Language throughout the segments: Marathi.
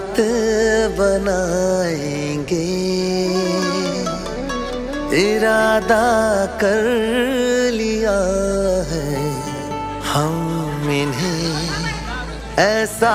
आदत बनाएँगे। इरादा कर लिया है हम इन्हें। ऐसा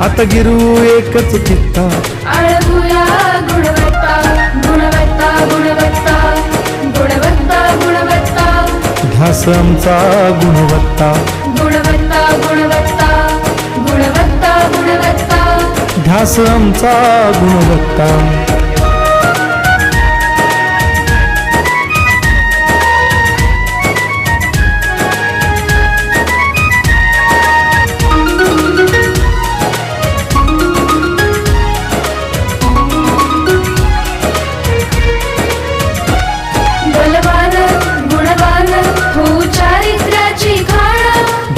आता गिरू एकच कित्ता आळगुया गुणवत्ता गुणवत्ता गुणवत्ता गुणवत्ता गुणवत्ता. ध्यास आमचा गुणवत्ता. गुणवत्ता गुणवत्ता गुणवत्ता गुणवत्ता. ध्यास आमचा गुणवत्ता.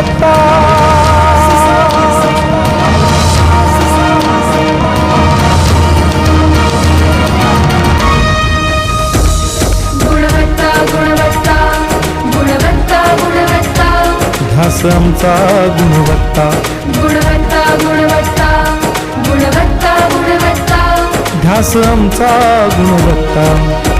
सत्ता। गुणवत्ता गुणवत्ता गुणवत्ता गुणवत्ता. गुणवत्ता। गुणवत्ता गुणवत्ता गुणवत्ता।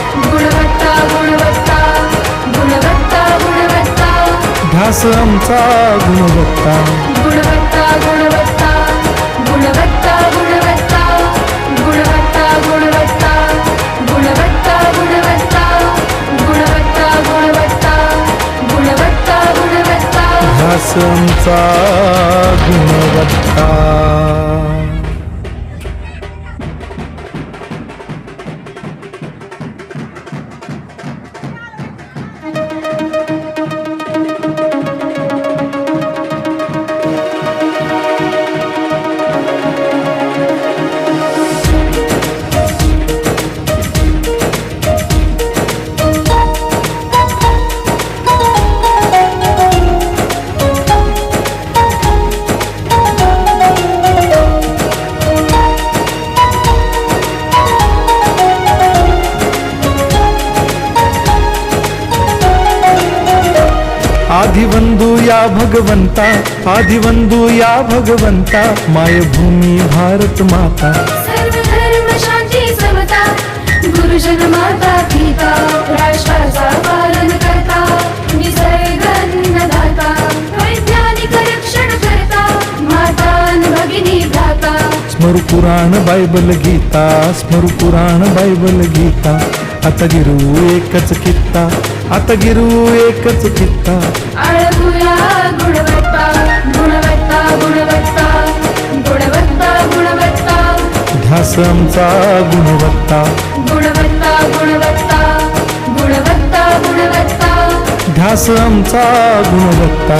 ध्यास आमचा गुणवत्ता गुणवत्ता गुणवत्ता गुणवत्ता गुणवत्ता गुणवत्ता गुणवत्ता गुणवत्ता गुणवत्ता गुणवत्ता गुणवत्ता गुणवत्ता गुणवत्ता आमचा गुणवत्ता आदिवंदू या भगवंता आदिवंदू या भगवंता मायभूमी भारत माता। सर्व धर्म शांती समता गुरुजन माता पिता राष्ट्राचा पालन करता निसर्ग अन्नदाता वैज्ञानिक रक्षण करता माता भगिनी भ्राता। स्मरू पुराण बायबल गीता स्मरू पुराण बायबल गीता आता गिरू एकच कित्ता आता गिरू एकच कित्ता आळगुया गुणवत्ता गुणवत्ता गुणवत्ता गुणवत्ता गुणवत्ता. ध्यास आमचा गुणवत्ता. गुणवत्ता गुणवत्ता गुणवत्ता गुणवत्ता. ध्यास आमचा गुणवत्ता.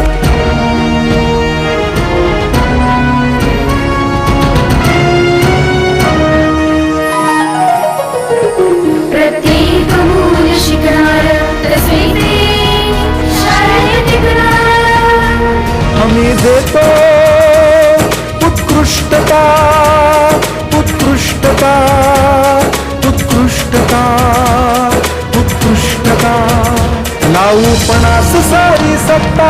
सारी सत्ता।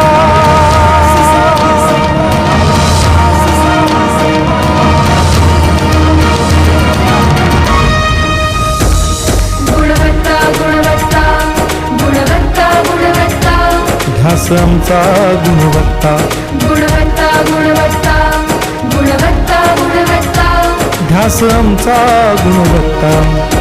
ध्यास आमचा गुणवत्ता। गुणवत्ता गुणवत्ता गुणवत्ता गुणवत्ता। ध्यास आमचा गुणवत्ता।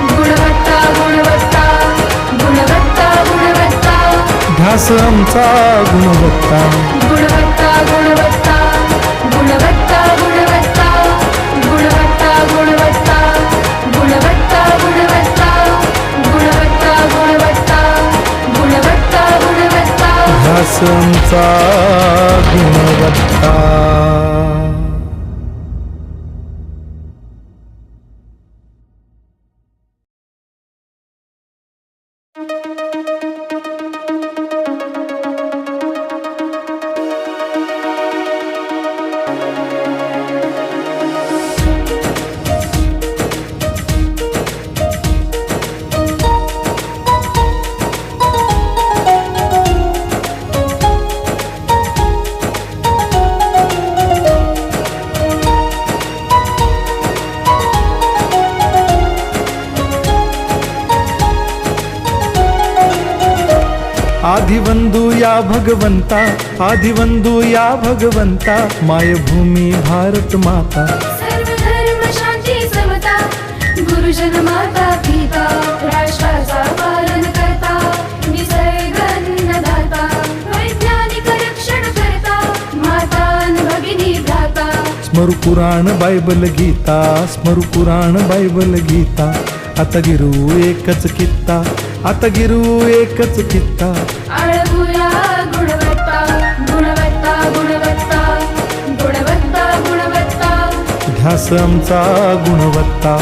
आमचा गुणवत्ता गुणवत्ता गुणवत्ता गुणवत्ता गुणवत्ता गुणवत्ता गुणवत्ता गुणवत्ता गुणवत्ता गुणवत्ता गुणवत्ता गुणवत्ता गुणवत्ता आमचा गुणवत्ता आदिवंदू या भगवंता आदिवंदू या भगवंता मायभूमी भारत माता। सर्व धर्म शांती समता गुरुजन माता पिता राष्ट्राचा पालन करता निसर्ग अन्नदाता वैज्ञानिक रक्षण करता माता अन भगिनी भ्राता। स्मरु पुराण बायबल गीता स्मरु पुराण बायबल गीता आता गिरू एकच कित्ता। आता गिरू एकच कित्ता. आळगुया गुणवत्ता गुणवत्ता गुणवत्ता गुणवत्ता गुणवत्ता. ध्यास आमचा गुणवत्ता.